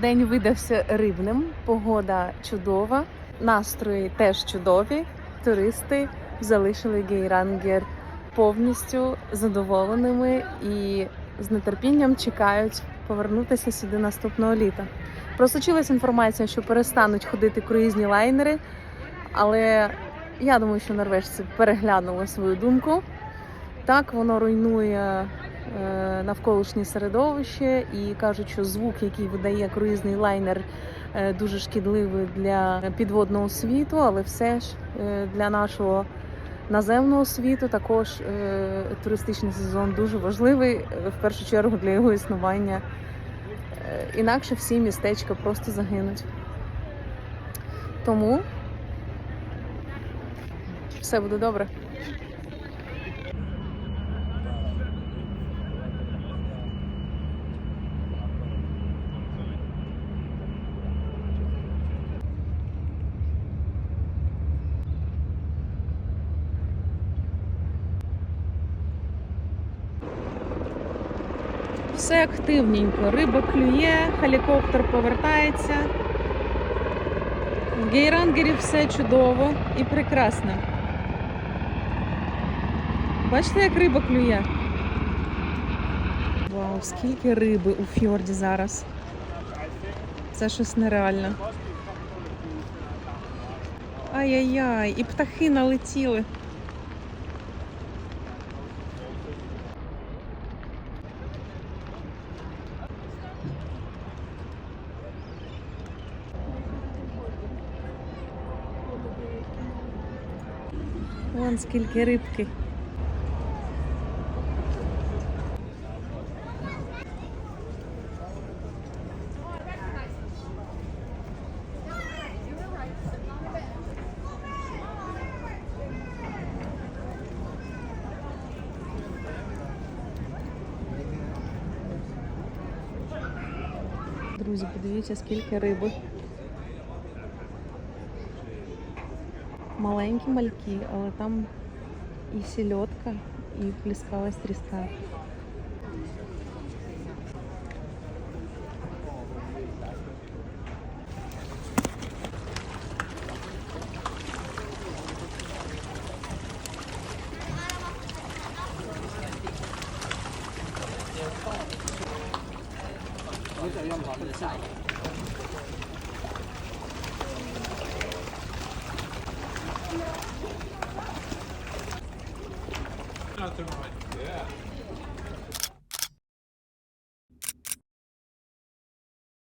День видався рибним, погода чудова, настрої теж чудові. Туристи залишили Гейрангер повністю задоволеними і з нетерпінням чекають повернутися сюди наступного літа. Просочилась інформація, що перестануть ходити круїзні лайнери, але я думаю, що норвежці переглянули свою думку. Так, воно руйнує навколишнє середовище і кажуть, що звук, який видає круїзний лайнер, е, дуже шкідливий для підводного світу, але все ж е, для нашого наземного світу також е, туристичний сезон дуже важливий, е, в першу чергу для його існування. Е, Інакше всі містечка просто загинуть. Тому все буде добре. Все активненько. Риба клює, гелікоптер повертається. В Гейрангері все чудово і прекрасно. Бачите, як риба клює? Вау, скільки риби у фьорді зараз. Це щось нереальне. Ай-яй-яй, і птахи налетіли. Вон скільки рибки. Друзі, подивіться, скільки риби. маленькі мальки, але там і сільотка, і пліскалась тріска. nothing right. Yeah.